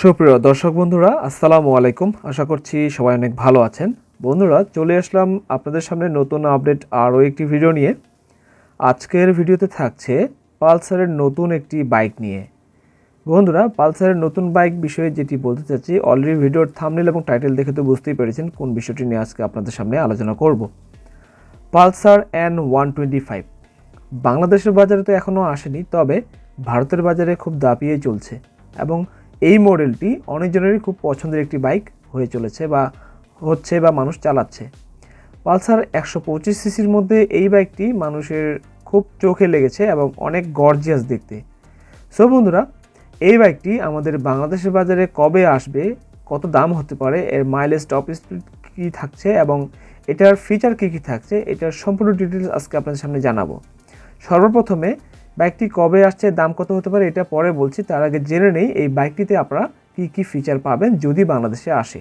সুপ্রিয় দর্শক বন্ধুরা, আসসালামু আলাইকুম। আশা করছি সবাই অনেক ভালো আছেন। বন্ধুরা, চলে আসলাম আপনাদের সামনে নতুন আপডেট আরও একটি ভিডিও নিয়ে। আজকের ভিডিওতে থাকছে পালসারের নতুন একটি বাইক নিয়ে। বন্ধুরা, পালসারের নতুন বাইক বিষয়ে যেটি বলতে চাচ্ছি অলরেডি ভিডিওর থামনেল এবং টাইটেল দেখে তো বুঝতেই পেরেছেন কোন বিষয়টি নিয়ে আজকে আপনাদের সামনে আলোচনা করব। Pulsar N one twenty five বাংলাদেশের বাজারে তো এখনও আসেনি, তবে ভারতের বাজারে খুব দাপিয়ে চলছে এবং এই মডেলটি অনেকজনেরই খুব পছন্দের একটি বাইক হয়ে চলেছে বা হচ্ছে বা মানুষ চালাচ্ছে। পালসার একশো পঁচিশ সিসির মধ্যে এই বাইকটি মানুষের খুব চোখে লেগেছে এবং অনেক গর্জিয়াস দেখতে। সো বন্ধুরা, এই বাইকটি আমাদের বাংলাদেশের বাজারে কবে আসবে, কত দাম হতে পারে, এর মাইলেজ টপ স্পিড কী থাকছে এবং এটার ফিচার কী কী থাকছে, এটার সম্পূর্ণ ডিটেলস আজকে আপনাদের সামনে জানাব। সর্বপ্রথমে বাইকটি কবে আসছে, দাম কত হতে পারে, এটা পরে বলছি। তার আগে জেনে নেই, এই বাইকটিতে আপনারা কী কী ফিচার পাবেন যদি বাংলাদেশে আসে।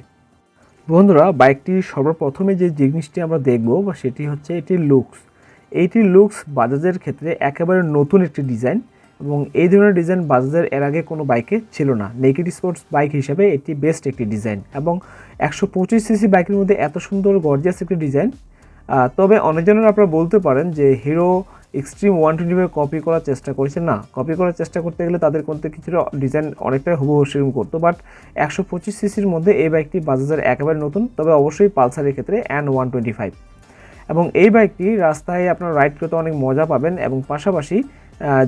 বন্ধুরা বাইকটি সর্বপ্রথমে যে জিনিসটি আমরা দেখব, বা সেটি হচ্ছে এটির লুকস এইটির লুকস বাজাজের ক্ষেত্রে একেবারে নতুন একটি ডিজাইন এবং এই ধরনের ডিজাইন বাজাজের এর আগে কোনো বাইকে ছিল না। নেকেড স্পোর্টস বাইক হিসেবে এটি বেস্ট একটি ডিজাইন এবং একশো পঁচিশ সিসি বাইকের মধ্যে এত সুন্দর গর্জিয়াস একটি ডিজাইন তবে অনেকজনের আপনারা বলতে পারেন যে Hero Xtreme one twenty five copy করার চেষ্টা করেছে না কপি করার চেষ্টা করতে গেলে তাদের মধ্যে কিছুটা ডিজাইন অনেকটাই হুবহু সেরকম করতো বাট একশো পঁচিশ সিসির মধ্যে এই বাইকটি বাজাজের একেবারে নতুন, তবে অবশ্যই পালসারের ক্ষেত্রে অ্যান্ড ওয়ান টোয়েন্টি ফাইভ এবং এই বাইকটি রাস্তায় আপনার রাইড করতে অনেক মজা পাবেন এবং পাশাপাশি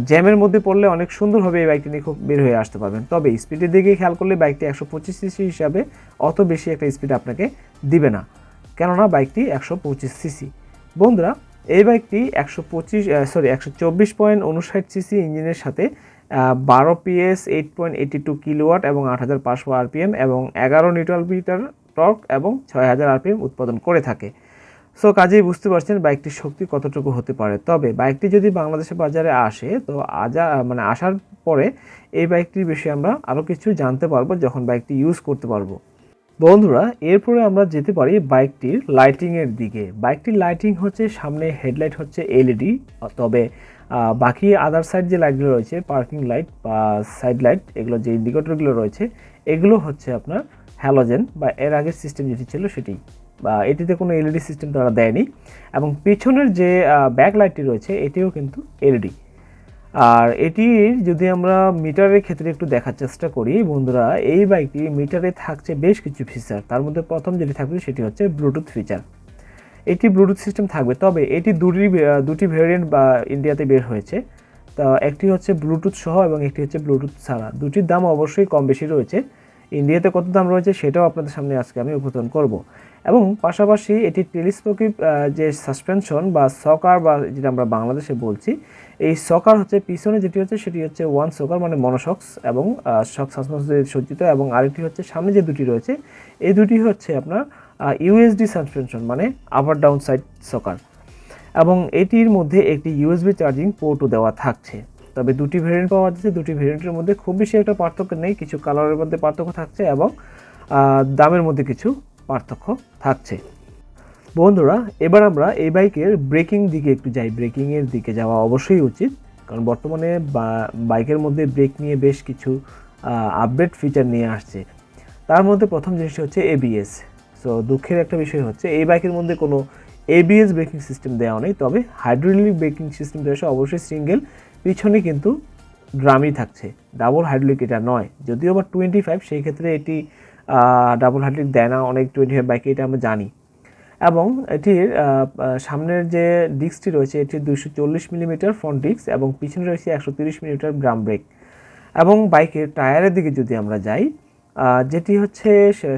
জ্যামের মধ্যে পড়লে অনেক সুন্দরভাবে এই বাইকটি নিয়ে খুব বের হয়ে আসতে পারবেন। তবে স্পিডের দিকে খেয়াল করলে বাইকটি একশো পঁচিশ সিসি হিসাবে অত বেশি একটা স্পিড আপনাকে দিবে না। কেননা বাইকটি একশো পঁচিশ সিসি। বন্ধুরা, এই বাইকটি একশো পঁচিশ সরি একশো চব্বিশ পয়েন্ট উনষাট সিসি ইঞ্জিনের সাথে বারো PS eight point eighty two kilowatt এবং আট হাজার পাঁচশো আরপিএম এবং এগারো নিউট্রাল মিটার টর্ক এবং ছয় হাজার আরপিএম উৎপাদন করে থাকে। সো কাজেই বুঝতে পারছেন বাইকটির শক্তি কতটুকু হতে পারে। তবে বাইকটি যদি বাংলাদেশের বাজারে আসে, তো আজা মানে আসার পরে এই বাইকটির বিষয়ে আমরা আরও কিছু জানতে পারব যখন বাইকটি ইউজ করতে পারব। বন্ধুরা, এরপরে আমরা যেতে পারি বাইকটির লাইটিংয়ের দিকে। বাইকটির লাইটিং হচ্ছে সামনে হেডলাইট হচ্ছে এলইডি তবে বাকি আদার সাইড যে লাইটগুলো রয়েছে পার্কিং লাইট বা সাইড লাইট এগুলো যে ইন্ডিকেটরগুলো রয়েছে, এগুলো হচ্ছে আপনার হ্যালোজেন বা এর আগের সিস্টেম যেটি ছিল সেটি। বা এটিতে কোনো এলইডি সিস্টেম তারা দেয়নি। এবং পিছনের যে ব্যাক লাইটটি রয়েছে, এটিও কিন্তু এলইডি আর এটির যদি আমরা মিটারের ক্ষেত্রে একটু দেখার চেষ্টা করি, বন্ধুরা, এই বাইকটি মিটারে থাকছে বেশ কিছু ফিচার তার মধ্যে প্রথম যেটি থাকবে সেটি হচ্ছে ব্লুটুথ ফিচার এটি ব্লুটুথ সিস্টেম থাকবে, তবে এটি দুটি দুটি ভেরিয়েন্ট বা ইন্ডিয়াতে বের হয়েছে। তা একটি হচ্ছে ব্লুটুথ সহ এবং একটি হচ্ছে ব্লুটুথ ছাড়া। দুটির দাম অবশ্যই কম বেশি রয়েছে। ইন্ডিয়াতে কত দাম রয়েছে সেটাও আপনাদের সামনে আজকে আমি উপস্থাপন করব। এবং পাশাপাশি এটি টেলিস্কোপিক যে সাসপেনশন বা সকার বা যেটা আমরা বাংলাদেশে বলছি, এই সকার হচ্ছে পিছনে যেটি হচ্ছে সেটি হচ্ছে ওয়ান সকার মানে মনোসক্স এবং শক সাসপেন্স সজ্জিত এবং আরেকটি হচ্ছে সামনে যে দুটি রয়েছে, এই দুটি হচ্ছে আপনার ইউএসডি সাসপেনশন মানে আপার ডাউন সাইড সকার এবং এটির মধ্যে একটি ইউএসবি চার্জিং পোর্টও দেওয়া থাকছে। তবে দুটি ভেরিয়েন্ট পাওয়া যাচ্ছে, দুটি ভেরিয়েন্টের মধ্যে খুব বেশি একটা পার্থক্য নেই, কিছু কালারের মধ্যে পার্থক্য থাকছে এবং দামের মধ্যে কিছু পার্থক্য থাকছে। বন্ধুরা, এবার আমরা এই বাইকের ব্রেকিং দিকে একটু যাই। ব্রেকিংয়ের দিকে যাওয়া অবশ্যই উচিত, কারণ বর্তমানে বাইকের মধ্যে ব্রেক নিয়ে বেশ কিছু আপডেট ফিচার নিয়ে আসছে। তার মধ্যে প্রথম জিনিসটা হচ্ছে এবিএস সো দুঃখের একটা বিষয় হচ্ছে, এই বাইকের মধ্যে কোনো এবিএস ব্রেকিং সিস্টেম দেওয়া নেই, তবে হাইড্রোলিক ব্রেকিং সিস্টেম দেওয়া অবশ্যই সিঙ্গেল পিছনে কিন্তু ড্রামই থাকছে ডাবল হাইড্রোলিক এটা নয়। যদিও বা টোয়েন্টি ফাইভ সেই ক্ষেত্রে এটি ডাবল হাইড্রোলিক দেয় না, অনেক টোয়েন্টি ফাইভ বাইকে এটা আমরা জানি। এবং এটির সামনের যে ডিস্কটি রয়েছে, এটি দুশো চল্লিশ মিলিমিটার ফ্রন্ট ডিস্ক এবং পিছনে রয়েছে একশো তিরিশ মিলিমিটার গ্রাম ব্রেক এবং বাইকের টায়ারের দিকে যদি আমরা যাই যেটি হচ্ছে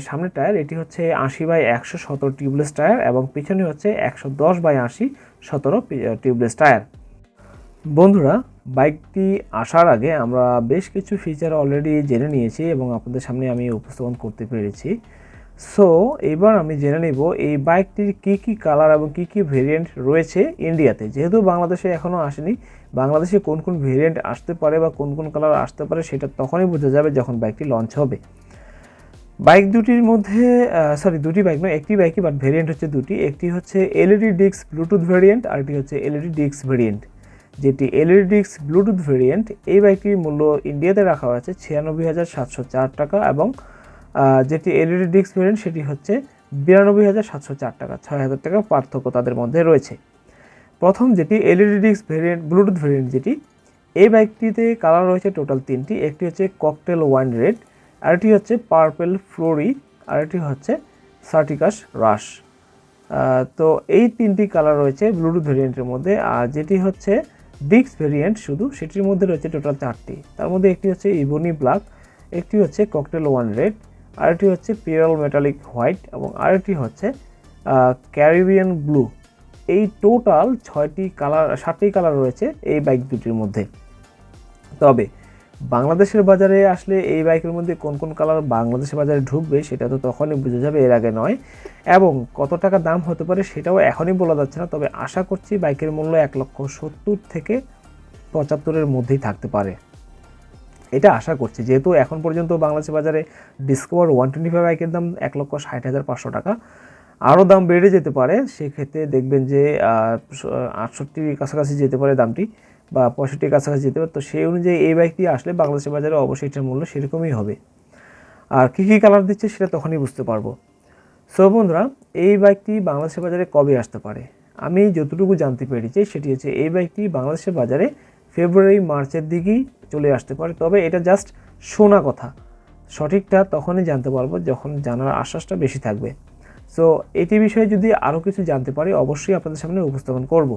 সামনের টায়ার এটি হচ্ছে আশি বাই একশো সতেরো টিউবলেস টায়ার এবং পিছনে হচ্ছে একশো দশ বাই আশি সতেরো টিউবলেস টায়ার বন্ধুরা বাইকটি আসার আগে আমরা বেশ কিছু ফিচার অলরেডি জেনে নিয়েছি এবং আপনাদের সামনে আমি উপস্থাপন করতে পেরেছি। সো এবার আমি জেনে নেব এই বাইকটির কি কি কালার এবং কি কি ভেরিয়েন্ট রয়েছে ইন্ডিয়াতে যেহেতু বাংলাদেশে এখনও আসেনি, বাংলাদেশে কোন কোন ভেরিয়েন্ট আসতে পারে বা কোন কোন কালার আসতে পারে সেটা তখনই বোঝা যাবে যখন বাইকটি লঞ্চ হবে। বাইক দুটির মধ্যে সরি দুটি বাইক নয়, একটি বাইকই বাট ভেরিয়েন্ট হচ্ছে দুটি। একটি হচ্ছে এলইডি ডিক্স ব্লুটুথ ভেরিয়েন্ট আর একটি হচ্ছে এলইডি ডিক্স ভেরিয়েন্ট যেটি এলইডিক্স ব্লুটুথ ভেরিয়েন্ট এই বাইকটির মূল্য ইন্ডিয়াতে রাখা হয়েছে ছিয়ানব্বই হাজার সাতশো চার টাকা এবং যেটি এলইডি ডিস্ক ভেরিয়েন্ট সেটি হচ্ছে বিরানব্বই হাজার সাতশো চার টাকা, ছয় হাজার টাকা পার্থক্য তাদের মধ্যে রয়েছে। প্রথম যেটি LED disc variant Bluetooth variant যেটি, এই বাইকটিতে কালার রয়েছে টোটাল তিনটি, একটি হচ্ছে ককটেল ওয়াইন রেড আরেকটি হচ্ছে পার্পেল ফ্লোরি আরেকটি হচ্ছে সার্টিকাস রাশ তো এই তিনটি কালার রয়েছে ব্লুটুথ ভেরিয়েন্টের মধ্যে, আর যেটি হচ্ছে ডিক্স ভেরিয়েন্ট শুধু সেটির মধ্যে রয়েছে টোটাল চারটি। তার মধ্যে একটি হচ্ছে ইভোনি ব্ল্যাক, একটি হচ্ছে ককটেল ওয়ান রেড, আরেকটি হচ্ছে পিরাল মেটালিক হোয়াইট এবং আরেকটি হচ্ছে ক্যারিবিয়ান ব্লু। এই টোটাল ছয়টি কালার, সাতটি কালার রয়েছে এই বাইক দুটির মধ্যে। তবে বাংলাদেশের বাজারে আসলে এই বাইকের মধ্যে কোন কোন কালার বাংলাদেশের বাজারে ঢুকবে, সেটা তো তখনই বোঝা যাবে, এর আগে নয়। এবং কত টাকা দাম হতে পারে সেটাও এখনই বলা যাচ্ছে না, তবে আশা করছি বাইকের মূল্য এক লক্ষ সত্তর থেকে পঁচাত্তরের মধ্যেই থাকতে পারে। এটা আশা করছি, যেহেতু এখন পর্যন্ত বাংলাদেশের বাজারে ডিসকভার ওয়ান টোয়েন্টি ফাইভ বাইকের দাম এক লক্ষ ষাট হাজার পাঁচশো টাকা। আরও দাম বেড়ে যেতে পারে, সেক্ষেত্রে দেখবেন যে আটষট্টির কাছাকাছি যেতে পারে দামটি। বা পঁয়ষট্টির কাছাকাছি যেতে পারে, তো সেই অনুযায়ী এই বাইকটি আসলে বাংলাদেশের বাজারে অবশ্যই এটার মূল্য সেরকমই হবে। আর কী কী কালার দিচ্ছে সেটা তখনই বুঝতে পারব। সো বন্ধুরা, এই বাইকটি বাংলাদেশের বাজারে কবে আসতে পারে? আমি যতটুকু জানতে পেরেছি সেটি হচ্ছে এই বাইকটি বাংলাদেশের বাজারে ফেব্রুয়ারি মার্চের দিকেই চলে আসতে পারে। তবে এটা জাস্ট শোনা কথা। সঠিকটা তখনই জানতে পারব যখন জানার আশ্বাসটা বেশি থাকবে। সো এটি বিষয়ে যদি আরও কিছু জানতে পারি, অবশ্যই আপনাদের সামনে উপস্থাপন করব।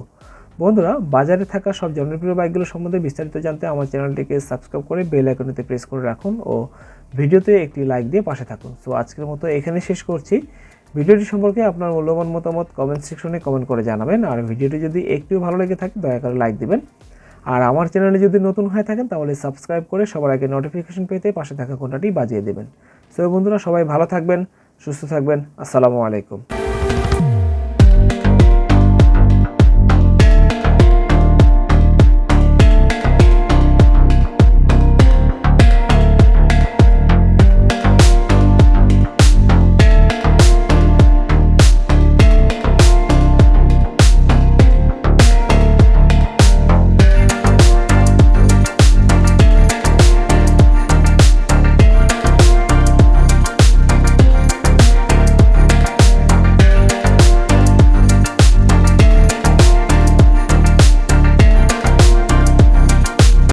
বন্ধুরা, বাজারে থাকা সব জনপ্রিয় বাইকগুলো সম্বন্ধে বিস্তারিত জানতে আমার চ্যানেলটিকে সাবস্ক্রাইব করে বেল আইকনেতে প্রেস করে রাখুন ও ভিডিওতে একটি লাইক দিয়ে পাশে থাকুন। সো আজকের মতো এখানে শেষ করছি। ভিডিওটি সম্পর্কে আপনার মূল্যবান মতামত কমেন্ট সেকশনে কমেন্ট করে জানাবেন। আর ভিডিওটি যদি একটু ভালো লেগে থাকে, দয়া করে লাইক দিবেন। আর আমার চ্যানেলে যদি নতুন হয়ে থাকেন, তাহলে সাবস্ক্রাইব করে সবার আগে নোটিফিকেশন পেতে পাশে থাকা ঘন্টাটি বাজিয়ে দেবেন। সো বন্ধুরা, সবাই ভালো থাকবেন, সুস্থ থাকবেন। আসসালামু আলাইকুম।